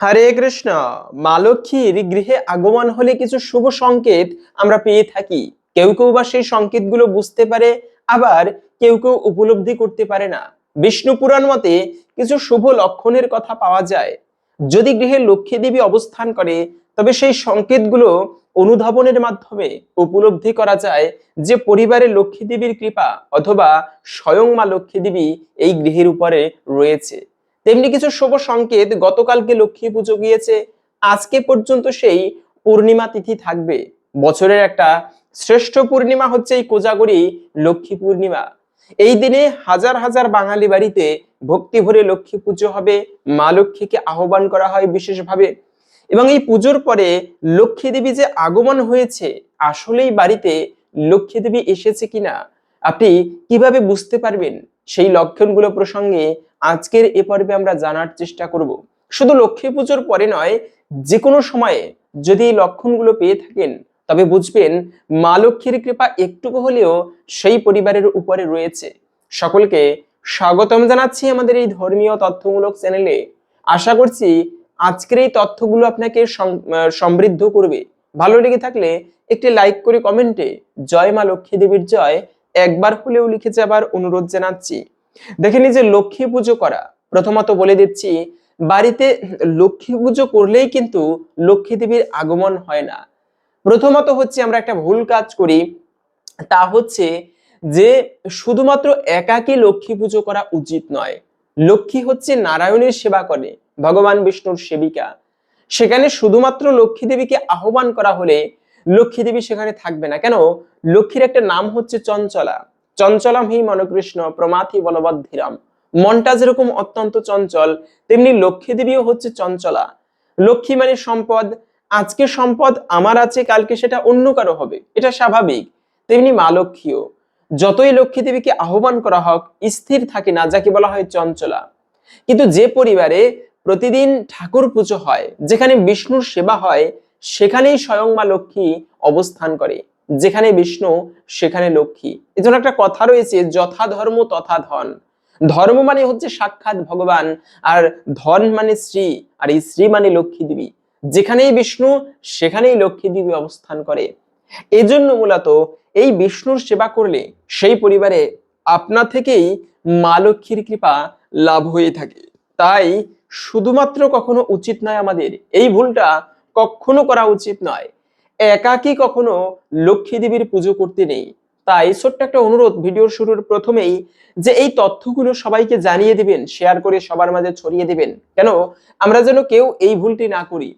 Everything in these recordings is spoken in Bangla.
হরে কৃষ্ণ মা লক্ষ্মীর গৃহে আগমন হলে কিছু শুভ সংকেত আমরা পেয়ে থাকি। কেউ কেউ বা সেই সংকেতগুলো বুঝতে পারে, আবার কেউ কেউ উপলব্ধি করতে পারে না। বিষ্ণু পুরাণ মতে কিছু শুভ লক্ষণের কথা পাওয়া যায়। যদি গৃহে লক্ষ্মী দেবী অবস্থান করে, তবে সেই সংকেতগুলো অনুধাবনের মাধ্যমে উপলব্ধি করা যায় যে পরিবারে লক্ষ্মী দেবীর কৃপা অথবা স্বয়ং মা লক্ষ্মী দেবী এই গৃহের উপরে রয়েছে। তেমনি কিছু শুভ সংকেত গতকালকে লক্ষ্মী পুজো গিয়েছে। আজকে পর্যন্ত সেই পূর্ণিমা তিথি থাকবে। বছরের একটা শ্রেষ্ঠ পূর্ণিমা হচ্ছে এই কোজাগরি লক্ষ্মী পূর্ণিমা। এই দিনে হাজার হাজার বাঙালি বাড়িতে ভক্তি ভরে লক্ষ্মী পুজো হবে। মা লক্ষ্মীকে আহ্বান করা হয় বিশেষভাবে। এবং এই পুজোর পরে লক্ষ্মী দেবী যে আগমন হয়েছে, আসলেই বাড়িতে লক্ষ্মী দেবী এসেছে কিনা? আপনি কীভাবে বুঝতে পারবেন? সেই লক্ষণগুলো প্রসঙ্গে আজকের এ পর্বে আমরা জানার চেষ্টা করব। শুধু লক্ষ্মী পুজোর পরে নয় যে কোনো সময়ে যদি এই লক্ষণগুলো পেয়ে থাকেন, তবে বুঝবেন মা লক্ষ্মীর কৃপা একটুকু হলেও সেই পরিবারের উপরে রয়েছে। সকলকে স্বাগতম জানাচ্ছি আমাদের এই ধর্মীয় তথ্যমূলক চ্যানেলে। আশা করছি আজকের এই তথ্যগুলো আপনাকে সমৃদ্ধ করবে। ভালো লেগে থাকলে একটি লাইক করে কমেন্টে জয় মা লক্ষ্মী দেবীর জয় একবার হলেও লিখে যাবার অনুরোধ জানাচ্ছি। দেখে যে লক্ষ্মী পুজো করা, প্রথমত বলে দিচ্ছি, বাড়িতে লক্ষ্মী পুজো করলেই কিন্তু লক্ষ্মী দেবীর আগমন হয় না। প্রথমত হচ্ছে আমরা একটা ভুল কাজ করি, তা হচ্ছে যে শুধুমাত্র একাকী লক্ষ্মী পুজো করা উচিত নয়। লক্ষ্মী হচ্ছে নারায়ণের সেবা করে, ভগবান বিষ্ণুর সেবিকা। সেখানে শুধুমাত্র লক্ষ্মী দেবীকে আহ্বান করা হলে লক্ষ্মী দেবী সেখানে থাকবে না। কেন? লক্ষ্মীর একটা নাম হচ্ছে চঞ্চলা। চঞ্চলাম হি মনকৃষ্ণ প্রমাথি বলবদ্ধিরাম। মনটা যেরকম অত্যন্ত চঞ্চল, তেমনি লক্ষ্মী দেবীও হচ্ছে চঞ্চলা। লক্ষ্মী মানে সম্পদ, আজকে সম্পদ আমার আছে, কালকে সেটা অন্য কারও হবে, এটা স্বাভাবিক। তেমনি মা লক্ষ্মীও। যতই লক্ষ্মী দেবীকে আহ্বান করা হোক, স্থির থাকে না, যাকে বলা হয় চঞ্চলা। কিন্তু যে পরিবারে প্রতিদিন ঠাকুর পুজো হয়, যেখানে বিষ্ণুর সেবা হয়, সেখানেই স্বয়ং মা লক্ষ্মী অবস্থান করে। যেখানে বিষ্ণু, সেখানে লক্ষ্মী। এজন্য একটা কথা রয়েছে, যথা ধর্ম, তথা ধন। ধর্ম মানে হচ্ছে সাক্ষাৎ ভগবান, আর ধন মানে শ্রী, আর এই শ্রী মানে লক্ষ্মী দেবী। যেখানেই বিষ্ণু, সেখানেই লক্ষ্মী দেবী অবস্থান করে। এজন্য মূলত এই বিষ্ণুর সেবা করলে সেই পরিবারে আপনা থেকেই মা লক্ষ্মীর কৃপা লাভ হয়ে থাকে। তাই শুধুমাত্র কখনো উচিত নয় আমাদের, এই ভুলটা কখনো করা উচিত নয়। একাকী কখনো লক্ষ্মী দেবীর পুজো করতে নেই। তাই ছোট্ট একটা অনুরোধ, ভিডিওর শুরুর প্রথমেই যে এই তথ্যগুলো সবাইকে জানিয়ে দিবেন শেয়ার করে সবার মাঝে ছড়িয়ে দিবেন। কেন? আমরা যেন কেউ এই ভুলটি না করি।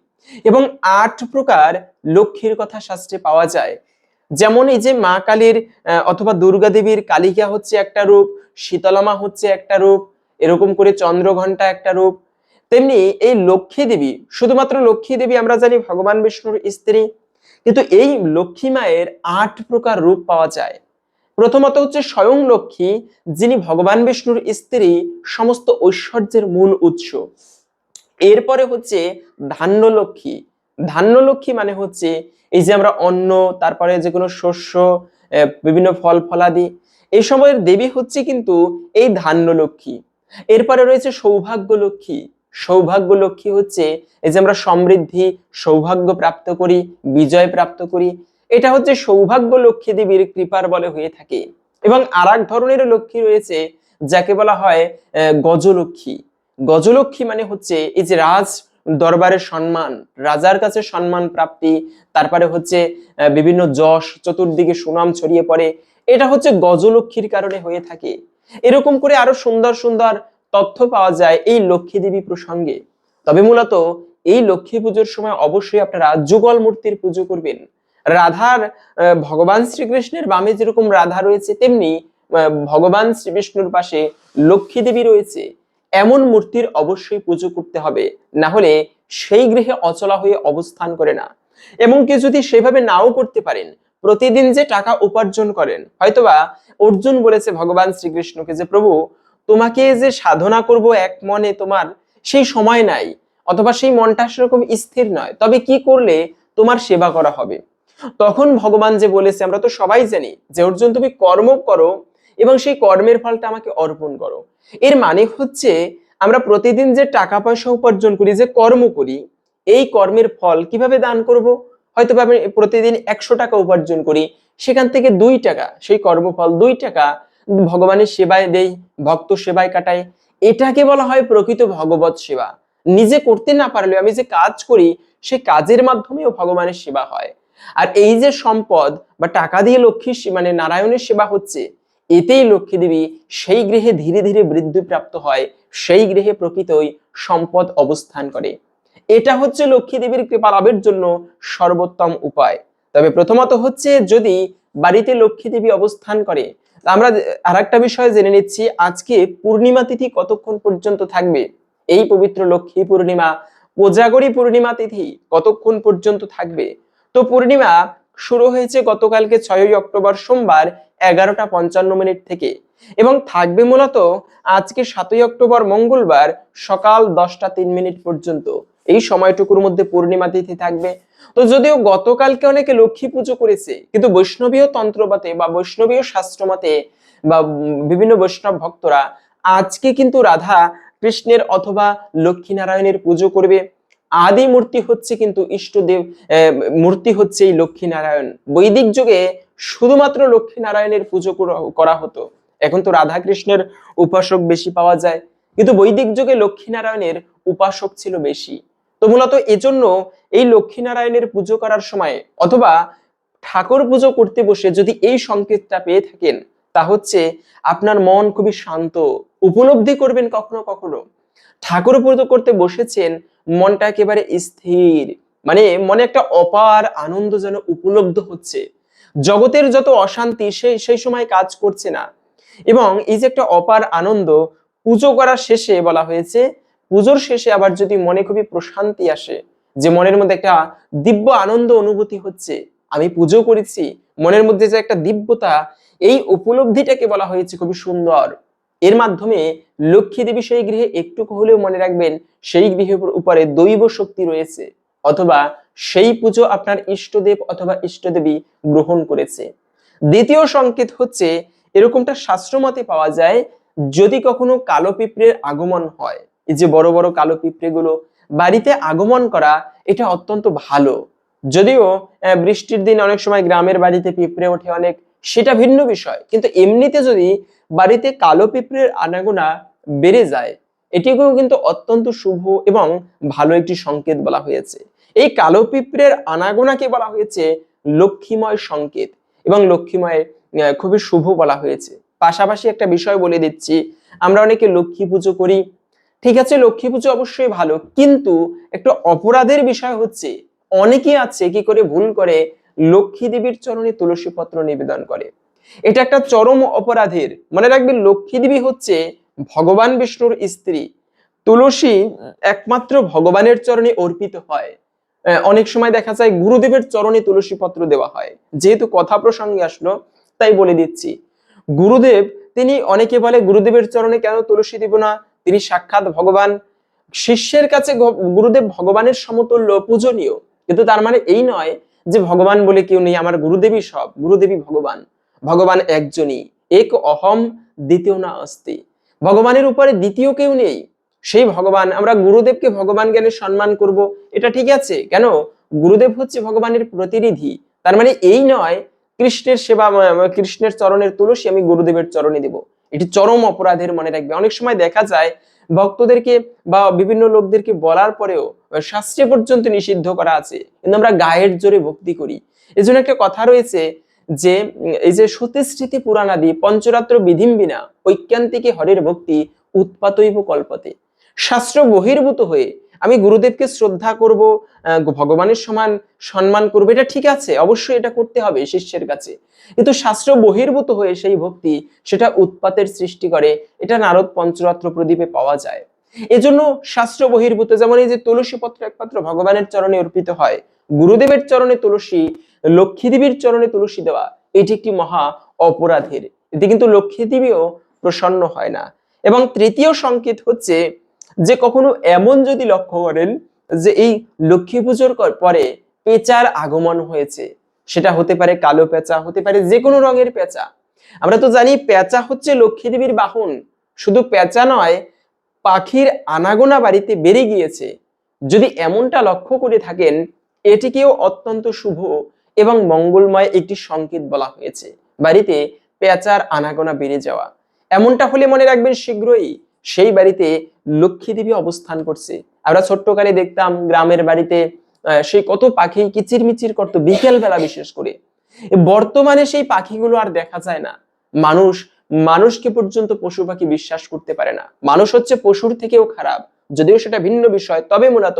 এবং আট প্রকার লক্ষ্মীর কথা শাস্ত্রে পাওয়া যায়। যেমন এই যে মা কালীর অথবা দুর্গা দেবীর কালিকা হচ্ছে একটা রূপ, শীতলামা হচ্ছে একটা রূপ, এরকম করে চন্দ্রঘণ্টা একটা রূপ। তেমনি এই লক্ষ্মী দেবী, শুধুমাত্র লক্ষ্মী দেবী আমরা জানি, ভগবান বিষ্ণুর স্ত্রী। কিন্তু এই লক্ষ্মী মায়ের আট প্রকার রূপ পাওয়া যায়। প্রথমত হচ্ছে স্বয়ং লক্ষ্মী, যিনি ভগবান বিষ্ণুর স্ত্রী, সমস্ত ঐশ্বর্যের মূল উৎস। এরপরে হচ্ছে ধান্য লক্ষ্মী ধান্য লক্ষ্মী মানে হচ্ছে এই যে আমরা অন্ন, তারপরে যে কোনো শস্য বিভিন্ন ফল ফলাদি, এই সময়ের দেবী হচ্ছে কিন্তু এই ধান্য লক্ষ্মী এরপরে রয়েছে সৌভাগ্য লক্ষ্মী সৌভাগ্য লক্ষ্মী হচ্ছে এই যে আমরা সমৃদ্ধি, সৌভাগ্য প্রাপ্ত করি, বিজয় প্রাপ্ত করি, এটা হচ্ছে সৌভাগ্য লক্ষ্মী দেবীর কৃপার বলে হয়ে থাকে। এবং আর এক ধরনের লক্ষ্মী রয়েছে, যাকে বলা হয় গজলক্ষ্মী। গজলক্ষ্মী মানে হচ্ছে এই যে রাজ দরবারের সম্মান, রাজার কাছে সম্মান প্রাপ্তি, তারপরে হচ্ছে বিভিন্ন যশ, চতুর্দিকে সুনাম ছড়িয়ে পড়ে, এটা হচ্ছে গজলক্ষ্মীর কারণে হয়ে থাকে। এরকম করে আরও সুন্দর সুন্দর তথ্য পাওয়া যায় এই লক্ষ্মী দেবী প্রসঙ্গে। তবে মূলত এই লক্ষ্মী পুজোর সময় অবশ্যই আপনারা যুগল মূর্তির পুজো করবেন। রাধার ভগবান শ্রীকৃষ্ণের বামে যেরকম রাধা রয়েছে, তেমনি ভগবান শ্রীবিষ্ণুর পাশে লক্ষ্মী দেবী রয়েছে। এমন মূর্তির অবশ্যই পুজো করতে হবে। না হলে সেই গৃহে অচলা হয়ে অবস্থান করে না। কেউ যদি সেভাবে নাও করতে পারেন, প্রতিদিন যে টাকা উপার্জন করেন, হয়তোবা অর্জুন বলেছে ভগবান শ্রীকৃষ্ণকে যে, প্রভু তোমাকে যে সাধনা করব এক মনে তোমার সেই সময় নাই, অথবা সেই মনটা সেরকম স্থির নয়। তবে কি করলে তোমার সেবা করা হবে? তখন ভগবান যে বলেছে, আমরা তো সবাই জানি যে অর্জুন তুমি কর্ম করো এবং সেই কর্মের ফলটা আমাকে অর্পণ করো। এর মানে হচ্ছে আমরা প্রতিদিন যে টাকা পয়সা উপার্জন করি, যে কর্ম করি, এই কর্মের ফল কীভাবে দান করব? হয়তো আমি প্রতিদিন একশো টাকা উপার্জন করি, সেখান থেকে দুই টাকা, সেই কর্মফল দুই টাকা ভগবানের সেবায় দেই, ভক্ত সেবায় কাটাই। এটাকে বলা হয় প্রকৃত ভগবত সেবা। নিজে করতে না পারলেও আমি যে কাজ করি, সে কাজের মাধ্যমেও ভগবানের সেবা হয়। আর এই যে সম্পদ বা টাকা দিয়ে লক্ষ্মীর মানে নারায়ণের সেবা হচ্ছে, এতেই লক্ষ্মী দেবী সেই গৃহে ধীরে ধীরে বৃদ্ধি প্রাপ্ত হয়, সেই গৃহে প্রকৃতই সম্পদ অবস্থান করে। এটা হচ্ছে লক্ষ্মী দেবীর কৃপা লাভের জন্য সর্বোত্তম উপায়। তবে প্রথমত হচ্ছে যদি বাড়িতে লক্ষ্মী দেবী অবস্থান করে। আমরা আর একটা বিষয় জেনে নিচ্ছি, আজকে পূর্ণিমা তিথি কতক্ষণ পর্যন্ত থাকবে? এই পবিত্র লক্ষ্মী পূর্ণিমা, কোজাগরী পূর্ণিমা তিথি কতক্ষণ পর্যন্ত থাকবে? তো পূর্ণিমা শুরু হয়েছে গতকালকে ছয়ই অক্টোবর সোমবার এগারোটা পঞ্চান্ন মিনিট থেকে এবং থাকবে মূলত আজকে সাতই অক্টোবর মঙ্গলবার সকাল দশটা তিন মিনিট পর্যন্ত। এই সময়টুকুর মধ্যে পূর্ণিমা তিথি থাকবে। তো যদিও গতকালকে অনেকে লক্ষ্মী পুজো করেছে, কিন্তু বৈষ্ণবীয় তন্ত্রমতে বা বৈষ্ণবীয় শাস্ত্রমতে বা বিভিন্ন বৈষ্ণব ভক্তরা আজকে কিন্তু রাধা কৃষ্ণের অথবা লক্ষ্মী নারায়ণের পুজো করবে। আদি মূর্তি হচ্ছে কিন্তু ইষ্টদেব মূর্তি হচ্ছে এই লক্ষ্মী নারায়ণ বৈদিক যুগে শুধুমাত্র লক্ষ্মী নারায়ণের পুজো করা- হতো। এখন তো রাধা কৃষ্ণের উপাসক বেশি পাওয়া যায়। কিন্তু বৈদিক যুগে লক্ষ্মী নারায়ণের উপাসক ছিল বেশি। তো মূলত এজন্য এই লক্ষ্মীনারায়ণের পুজো করার সময় অথবা ঠাকুর পুজো করতে বসে যদি এই সংকেতটা পেয়ে থাকেন, তা হচ্ছে আপনার মন খুবই শান্ত, উপলব্ধি করবেন কখনো কখনো। ঠাকুর পুজো করতে বসেছেন, মনটা একেবারে স্থির মানে মনে একটা অপার আনন্দ যেন উপলব্ধ হচ্ছে। জগতের যত অশান্তি সেই সেই সময় কাজ করছে না। এবং এই যে একটা অপার আনন্দ, পুজো করার শেষে বলা হয়েছে পুজোর শেষে আবার যদি মনে খুবই প্রশান্তি আসে, যে মনের মধ্যে একটা দিব্য আনন্দ অনুভূতি হচ্ছে, আমি পুজো করেছি, মনের মধ্যে যে একটা দিব্যতা, এই উপলব্ধিটাকে বলা হয়েছে খুবই সুন্দর। এর মাধ্যমে লক্ষ্মী দেবী সেই গৃহে একটু হলেও মনে রাখবেন, সেই গৃহের উপরে দৈব শক্তি রয়েছে, অথবা সেই পুজো আপনার ইষ্টদেব অথবা ইষ্টদেবী গ্রহণ করেছে। দ্বিতীয় সংকেত হচ্ছে, এরকমটা শাস্ত্রমতে পাওয়া যায়, যদি কখনো কালো পিঁপড়ের আগমন হয়। এই যে বড় বড় কালো পিঁপড়েগুলো, বাড়িতে আগমন করা, এটা অত্যন্ত ভালো। যদিও বৃষ্টির দিন অনেক সময় গ্রামের বাড়িতে পিঁপড়ে ওঠে অনেক, সেটা ভিন্ন বিষয়। কিন্তু এমনিতে যদি বাড়িতে কালো পিঁপড়ের আনাগোনা বেড়ে যায়, এটিকেও কিন্তু অত্যন্ত শুভ এবং ভালো একটি সংকেত বলা হয়েছে। এই কালো পিঁপড়ের আনাগোনাকে বলা হয়েছে লক্ষ্মীময় সংকেত এবং লক্ষ্মীময় খুবই শুভ বলা হয়েছে। পাশাপাশি একটা বিষয় বলে দিচ্ছি, আমরা অনেকে লক্ষ্মী পুজো করি ঠিক আছে, লক্ষ্মী পুজো অবশ্যই ভালো, কিন্তু একটু অপরাধের বিষয় হচ্ছে অনেকে আছে কি করে ভুল করে লক্ষ্মী দেবীর চরণে তুলসী পত্র নিবেদন করে। এটা একটা চরম অপরাধের, মনে রাখবেন লক্ষ্মী দেবী হচ্ছে ভগবান বিষ্ণুর স্ত্রী। তুলসী একমাত্র ভগবানের চরণে অর্পিত হয়। অনেক সময় দেখা যায় গুরুদেবের চরণে তুলসী পত্র দেওয়া হয়। যেহেতু কথা প্রসঙ্গে আসলো, তাই বলে দিচ্ছি। গুরুদেব, তিনি অনেকে বলে, গুরুদেবের চরণে কেন তুলসী দিব না? তিনি সাক্ষাৎ ভগবান শিষ্যের কাছে গুরুদেব ভগবানের সমতুল্য, পূজনীয়। কিন্তু তার মানে এই নয় যে ভগবান বলে কেউ নেই, আমার গুরুদেবই সব গুরুদেবী ভগবান। ভগবান একজনই, এক অহম দ্বিতীয় না অস্তি। ভগবানের উপরে দ্বিতীয় কেউ নেই, সেই ভগবান। আমরা গুরুদেবকে ভগবান জ্ঞানে সম্মান করব, এটা ঠিক আছে। কেন? গুরুদেব হচ্ছে ভগবানের প্রতিনিধি। তার মানে এই নয়, কৃষ্ণের সেবা, কৃষ্ণের চরণের তুলসী আমি গুরুদেবের চরণে দেব। এটি চরম অপরাধের মনে রাখবে। অনেক সময় দেখা যায়, ভক্তদেরকে বা বিভিন্ন লোকদেরকে বলার পরেও শাস্ত্রে পর্যন্ত নিষিদ্ধ করা আছে। কিন্তু আমরা গায়ের জোরে ভক্তি করি। এই জন্য একটা কথা রয়েছে যে এই যে সতীস্মৃতি পুরাণাদি পঞ্চরাত্র বিধিম বিনা ঐক্যান্তিকে হরের ভক্তি উৎপাতইব কল্পতে। শাস্ত্র বহির্ভূত হয়ে আমি গুরুদেবকে শ্রদ্ধা করব ভগবানের সমান সম্মান করব, এটা ঠিক আছে, অবশ্যই এটা করতে হবে শিষ্যের কাছে। কিন্তু শাস্ত্র বহির্ভূত হয়ে সেই ভক্তি সেটা উৎপাতের সৃষ্টি করে, এটা নারদ পঞ্চরাত্র প্রদীপে পাওয়া যায়। এজন্য শাস্ত্র বহির্ভূত, যেমন এই যে তুলসী পত্র একমাত্র ভগবানের চরণে অর্পিত হয়, গুরুদেবের চরণে তুলসী লক্ষ্মী দেবীর চরণে তুলসী দেওয়া, এটি একটি মহা অপরাধের। এতে কিন্তু লক্ষ্মী দেবীও প্রসন্ন হয় না। এবং তৃতীয় সংকেত হচ্ছে যে কখনো এমন যদি লক্ষ্য করেন যে এই লক্ষ্মী পুজোর পরে পেঁচার আগমন হয়েছে। সেটা হতে পারে কালো পেঁচা, হতে পারে যে কোনো রঙের পেঁচা। আমরা তো জানি পেঁচা হচ্ছে লক্ষ্মী দেবীর বাহন। শুধু পেঁচা নয়, পাখির আনাগোনা বাড়িতে বেড়ে গিয়েছে। যদি এমনটা লক্ষ্য করে থাকেন, এটিকেও অত্যন্ত শুভ এবং মঙ্গলময় একটি সংকেত বলা হয়েছে। বাড়িতে পেঁচার আনাগোনা বেড়ে যাওয়া। এমনটা হলে মনে রাখবেন শীঘ্রই সেই বাড়িতে লক্ষ্মী দেবী অবস্থান করছে। আমরা ছোট্টকালে দেখতাম গ্রামের বাড়িতে সেই কত পাখি কিচিরমিচির করতো বিকেল বেলা বিশেষ করে। বর্তমানে সেই পাখিগুলো আর দেখা যায় না। মানুষ, মানুষকে পর্যন্ত পশু পাখি বিশ্বাস করতে পারে না। মানুষ হচ্ছে পশুর থেকেও খারাপ। যদিও সেটা ভিন্ন বিষয়, তবে মূলত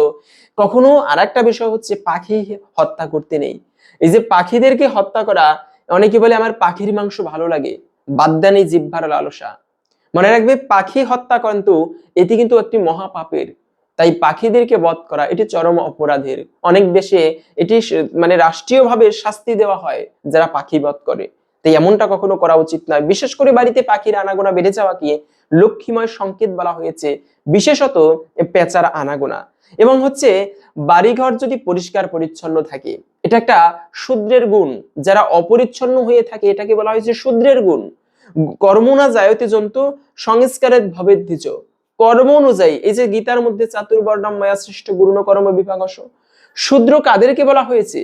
কখনো আর একটা বিষয় হচ্ছে পাখি হত্যা করতে নেই। এই যে পাখিদেরকে হত্যা করা, অনেকে বলে আমার পাখির মাংস ভালো লাগে। বাদ্যানি জিহ্বার লালসা। মনে রাখবে, পাখি হত্যা কিন্তু এটি কিন্তু একটি মহাপাপের। তাই পাখিদেরকে বধ করা, এটি চরম অপরাধের। অনেক দেশে এটি মানে রাষ্ট্রীয়ভাবে শাস্তি দেওয়া হয় যারা পাখি বধ করে। তাই এমনটা কখনো করা উচিত নয়। বিশেষ করে বাড়িতে পাখির আনাগোনা বেড়ে যাওয়াকে লক্ষ্মীময় সংকেত বলা হয়েছে, বিশেষত পেঁচার আনাগোনা। এবং হচ্ছে, বাড়িঘর যদি পরিষ্কার পরিচ্ছন্ন থাকে, এটা একটা শূদ্রের গুণ। যারা অপরিচ্ছন্ন হয়ে থাকে, এটাকে বলা হয়েছে শূদ্রের গুণ। কর্মনা জায়তে জন্তু সংস্কারের ভবে দ্বিজ কর্ম অনুযায়ী এই যে গীতার মধ্যে চাতুর্বর্ণম মায়া সৃষ্ট গুরুণ কর্ম বিভাগস। শূদ্র কাদেরকে বলা হয়েছে?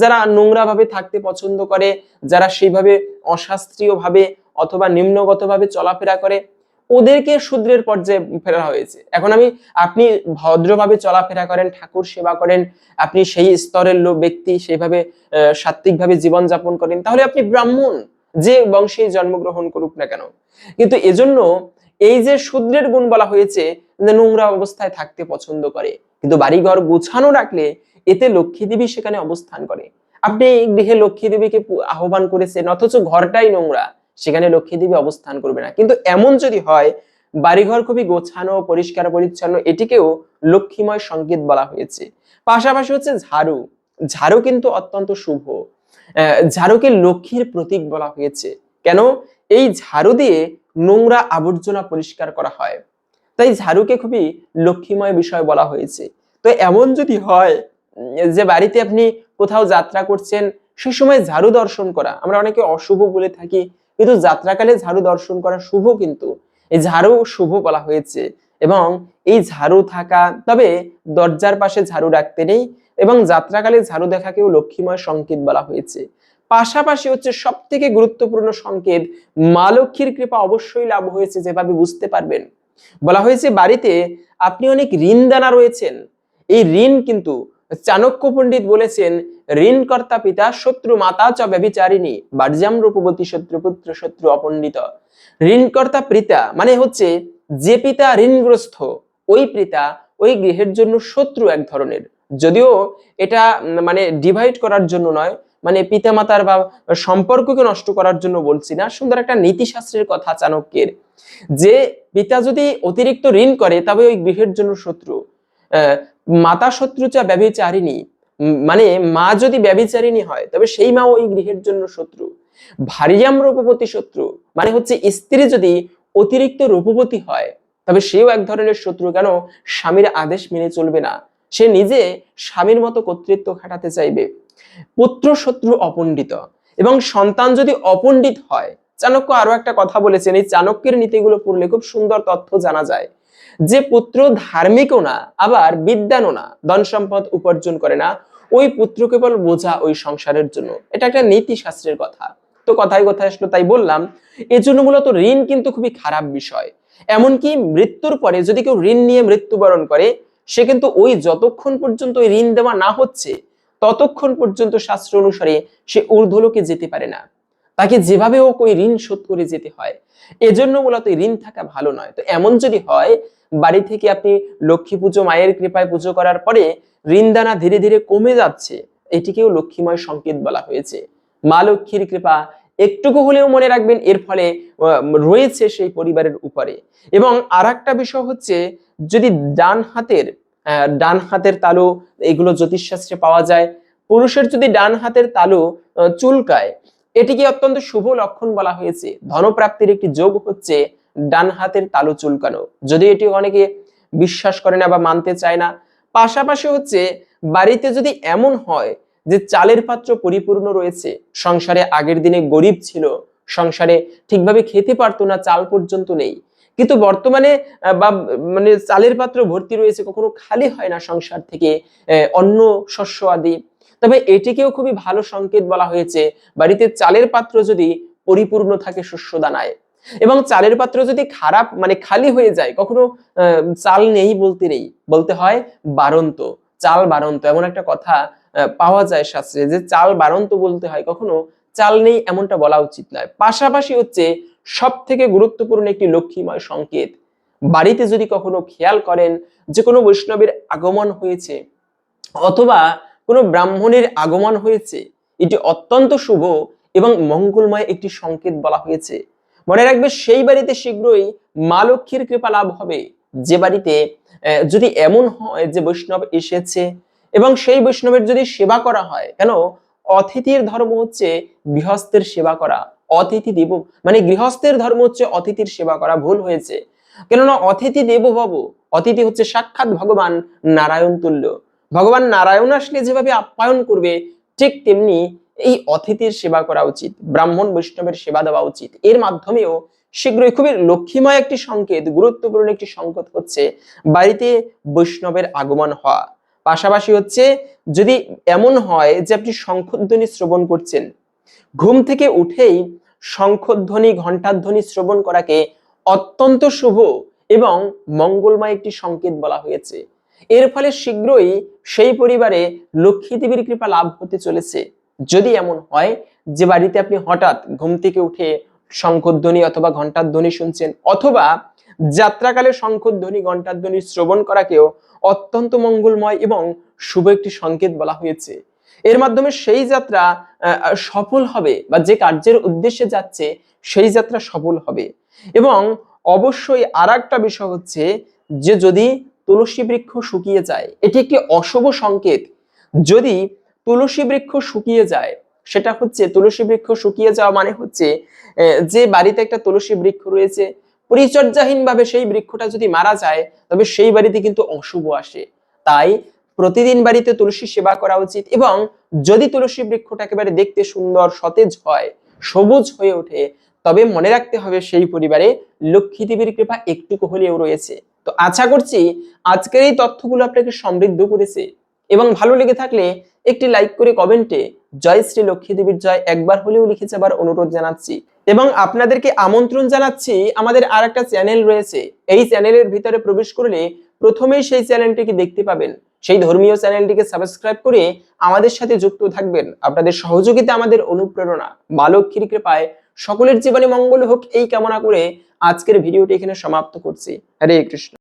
যারা নোংরা ভাবে থাকতে পছন্দ করে, যারা সেইভাবে অশাস্ত্রীয় ভাবে অথবা নিম্নগত ভাবে চলাফেরা করে, ওদেরকে শূদ্রের পর্যায়ে ফেরা হয়েছে। এখন আমি, আপনি ভদ্রভাবে চলাফেরা করেন, ঠাকুর সেবা করেন, আপনি সেই স্তরের লোক ব্যক্তি, সেইভাবে সাত্ত্বিকভাবে জীবন যাপন করেন, তাহলে আপনি ব্রাহ্মণ। যে বংশে জন্মগ্রহণ করুক না কেন। কিন্তু এজন্য এই যে শূদ্রের গুণ বলা হয়েছে, যে নোংরা অবস্থায় থাকতে পছন্দ করে, কিন্তু বাড়িঘর গুছানো রাখলে এতে লক্ষ্মী দেবী সেখানে অবস্থান করে। আপনি গৃহে লক্ষ্মী দেবীকে আহ্বান করেছেন, অথচ ঘরটাই নোংরা, সেখানে লক্ষ্মী দেবী অবস্থান করবে না। কিন্তু এমন যদি হয়, বাড়িঘর খুবই গোছানো, পরিষ্কার, পরিচ্ছন্ন, এটিকেও লক্ষ্মীময় সংকেত বলা হয়েছে। পাশাপাশি হচ্ছে ঝাড়ু। ঝাড়ু কিন্তু অত্যন্ত শুভ। ঝাড়ুকে লক্ষ্মীর প্রতীক বলা হয়েছে। কেন? এই ঝাড়ু দিয়ে নোংরা আবর্জনা পরিষ্কার করা হয়। তাই ঝাড়ুকে খুবই লক্ষ্মীময় বিষয় বলা হয়েছে। তো এমন যদি হয় যে বাড়িতে আপনি কোথাও যাত্রা করছেন, সে সময় ঝাড়ু দর্শন করা, আমরা অনেকে অশুভ বলে থাকি, কিন্তু যাত্রাকালে ঝাড়ু দর্শন করা শুভ কিন্তু। এই ঝাড়ু শুভ বলা হয়েছে এবং এই ঝাড়ু থাকা, তবে দরজার পাশে ঝাড়ু রাখতে নেই এবং যাত্রাকালে ঝাড়ু দেখাকেও লক্ষ্মীময় সংকেত বলা হয়েছে। পাশাপাশি হচ্ছে সব থেকে গুরুত্বপূর্ণ সংকেত, মা লক্ষ্মীর কৃপা অবশ্যই লাভ হয়েছে যেভাবে বুঝতে পারবেন। বলা হয়েছে, বাড়িতে আপনি অনেক ঋণদানা রয়েছেন। এই ঋণ কিন্তু চাণক্য পণ্ডিত বলেছেন, ঋণকর্তা পিতা, শত্রু মাতা চ ব্যবিচারিণী বার্জাম রূপবতী শত্রুপুত্র শত্রু অপণ্ডিত। ঋণকর্তা পিতা মানে হচ্ছে যে পিতা ঋণগ্রস্ত, ওই পিতা ওই গৃহের জন্য শত্রু এক ধরনের। যদিও এটা মানে ডিভাইড করার জন্য নয় মানে পিতামাতার বা সম্পর্ককে নষ্ট করার জন্য বলছি না সুন্দর একটা নীতিশাস্ত্রের কথা চাণক্যের। যে পিতা যদি অতিরিক্ত ঋণ করে তবে ওই গৃহের জন্য শত্রু। মাতা শত্রু চা ব্যভিচারিণী উম, মানে মা যদি ব্যভিচারিণী হয় তবে সেই মা ওই গৃহের জন্য শত্রু। ভারিয়াম রূপবতী শত্রু মানে হচ্ছে স্ত্রী যদি অতিরিক্ত রূপবতী হয় তবে সেও এক ধরনের শত্রু কেন? স্বামীর আদেশ মেনে চলবে না। সে নিজে স্বামীর মতো কর্তৃত্ব খাটাতে চাইবে। পুত্র শত্রু অপণ্ডিত। এবং সন্তান যদি অপণ্ডিত হয়, চাণক্য আরও একটা কথা বলেছেন, এই চাণক্যের নীতিগুলো পড়লে খুব সুন্দর তথ্য জানা যায়। যে পুত্র ধার্মিকও না, আবার বিদ্যানও না, ধন সম্পদ উপার্জন করে না, ওই পুত্র কেবল বোঝা ওই সংসারের জন্য। এটা একটা নীতি শাস্ত্রের কথা। তো কথায় কথায় আসলো তাই বললাম এজন্য মূলত ঋণ কিন্তু খুবই খারাপ বিষয়। এমনকি মৃত্যুর পরে যদি কেউ ঋণ নিয়ে মৃত্যুবরণ করে সে কিন্তু ওই যতক্ষণ পর্যন্ত ওই ঋণ দেওয়া না হচ্ছে, ততক্ষণ পর্যন্ত শাস্ত্র অনুসারে সে ঊর্ধ্বলোকে যেতে পারে না। তাকে যেভাবে হোক ওই ঋণ শোধ করে যেতে হয়। এজন্য মূলত ঋণ থাকা ভালো নয়। তো এমন যদি হয়, বাড়ি থেকে আপনি লক্ষ্মী পুজো, মায়ের কৃপায় পুজো করার পরে ঋণদানা ধীরে ধীরে কমে যাচ্ছে, এটিকেও লক্ষ্মীময় সংকেত বলা হয়েছে। মা লক্ষ্মীর কৃপা একটুকু হলেও মনে রাখবেন, এর ফলে রয়েছে সেই পরিবারের উপরে। এবং আর একটা বিষয় হচ্ছে যদি ডান হাতের ডান হাতের তালু এগুলো জ্যোতিষশাস্ত্রে পাওয়া যায়, পুরুষের যদি ডান হাতের তালু চুলকায়, এটিকে অত্যন্ত শুভ লক্ষণ বলা হয়েছে। ধনপ্রাপ্তির একটি যোগ হচ্ছে ডান হাতের তালু চুলকানো। যদি এটি অনেকে বিশ্বাস করে না বা মানতে চায় না, পাশাপাশি হচ্ছে বাড়িতে যদি এমন হয় যে চালের পাত্র পরিপূর্ণ রয়েছে, সংসারে আগের দিনে গরিব ছিল, সংসারে ঠিকভাবে খেতে পারতো না, চাল পর্যন্ত নেই কিন্তু বর্তমানে বা মানে চালের পাত্র ভর্তি রয়েছে, কখনো খালি হয় না সংসার থেকে অন্ন, শস্য আদি। তবে এটিকেও খুবই ভালো সংকেত বলা হয়েছে, বাড়িতে চালের পাত্র যদি পরিপূর্ণ থাকে শস্য দানায়। এবং চালের পাত্র যদি খারাপ মানে খালি হয়ে যায়, কখনো চাল নেই বলতে নেই, বলতে হয় বারন্ত, চাল বারন্ত। এমন একটা কথা পাওয়া যায় শাস্ত্রে যে চাল বারন্ত বলতে হয়, কখনো চাল নেই এমনটা বলা উচিত নয়। পাশাপাশি হচ্ছে সব থেকে গুরুত্বপূর্ণ একটি লক্ষ্মীময় সংকেত। বাড়িতে যদি কখনো খেয়াল করেন যে কোনো বৈষ্ণবের আগমন হয়েছে, অথবা কোনো ব্রাহ্মণের আগমন হয়েছে, এটি অত্যন্ত শুভ এবং মঙ্গলময় একটি সংকেত বলা হয়েছে। মনে রাখবে সেই বাড়িতে শীঘ্রই মা লক্ষ্মীর কৃপা লাভ হবে। যে বাড়িতে যদি এমন হয় যে বৈষ্ণব এসেছে এবং সেই বৈষ্ণবের যদি সেবা করা হয়, কেন? অতিথির ধর্ম হচ্ছে গৃহস্থের সেবা করা। অতিথি দেব মানে গৃহস্থের ধর্ম হচ্ছে অতিথির সেবা করা, ভুল হয়েছে। কেননা অতিথি দেব ভব, অতিথি হচ্ছে সাক্ষাৎ ভগবান নারায়ণ তুল্য। ভগবান নারায়ণ আসলে যেভাবে আপ্যায়ন করবে, ঠিক তেমনি এই অতিথির সেবা করা উচিত, ব্রাহ্মণ বৈষ্ণবের সেবা দেওয়া উচিত। এর মাধ্যমেও শীঘ্রই খুবই লক্ষ্মীময় একটি সংকেত, গুরুত্বপূর্ণ একটি সংকেত হচ্ছে বাড়িতে বৈষ্ণবের আগমন হওয়া। পাশাপাশি হচ্ছে যদি এমন হয় যে আপনি শঙ্খধ্বনি শ্রবণ করছেন, ঘুম থেকে উঠেই শঙ্খধ্বনি, ঘণ্টাধ্বনি শ্রবণ করাকে অত্যন্ত শুভ এবং মঙ্গলময় একটি সংকেত বলা হয়েছে। এর ফলে শীঘ্রই সেই পরিবারে লক্ষ্মী দেবীর কৃপা লাভ হতে চলেছে। যদি এমন হয়, যে বাড়িতে আপনি হঠাৎ ঘুম থেকে উঠে শঙ্খধ্বনি অথবা ঘণ্টাধ্বনি শুনছেন অথবা যাত্রাকালে শঙ্খধ্বনি, ঘণ্টাধ্বনি শ্রবণ করাকেও অত্যন্ত মঙ্গলময় এবং শুভ একটি সংকেত বলা হয়েছে। এর মাধ্যমে সেই যাত্রা সফল হবে বা যে কার্যের উদ্দেশ্যে যাচ্ছে, সেই যাত্রা সফল হবে। এবং অবশ্যই আর একটা বিষয় হচ্ছে যে যদি তুলসী বৃক্ষ শুকিয়ে যায়, এটি একটি অশুভ সংকেত। যদি তুলসী বৃক্ষ শুকিয়ে যায়, সেটা হচ্ছে তুলসী বৃক্ষ শুকিয়ে যাওয়া মানে হচ্ছে যে বাড়িতে একটা তুলসী বৃক্ষ রয়েছে পরিচর্যাহীন ভাবে সেই বৃক্ষটা যদি মারা যায়, তবে সেই বাড়িতে কিন্তু অশুভ আসে। তাই প্রতিদিন বাড়িতে তুলসী সেবা করা উচিত এবং যদি তুলসী বৃক্ষটা একেবারে দেখতে সুন্দর, সতেজ হয়, সবুজ হয়ে ওঠে, তবে মনে রাখতে হবে সেই পরিবারে লক্ষ্মী দেবীর কৃপা একটুকু হলেও রয়েছে। তো আশা করছি আজকের এই তথ্যগুলো আপনাকে সমৃদ্ধ করেছে এবং ভালো লেগে থাকলে একটি লাইক করে কমেন্টে জয় শ্রী লক্ষ্মী দেবীর জয় একবার হলেও লিখে যাবার অনুরোধ জানাচ্ছি। এবং আপনাদেরকে আমন্ত্রণ জানাচ্ছি আমাদের আর একটা চ্যানেল রয়েছে, এই চ্যানেলের ভিতরে প্রবেশ করলে প্রথমেই সেই চ্যানেলটিকে দেখতে পাবেন। সেই ধর্মীয় চ্যানেলটিকে সাবস্ক্রাইব করে আমাদের সাথে যুক্ত থাকবেন। আপনাদের সহযোগিতা আমাদের অনুপ্রেরণা। মা লক্ষ্মীর কৃপায় সকলের জীবনে মঙ্গল হোক, এই কামনা করে আজকের ভিডিওটি এখানে সমাপ্ত করছি। হরে কৃষ্ণ।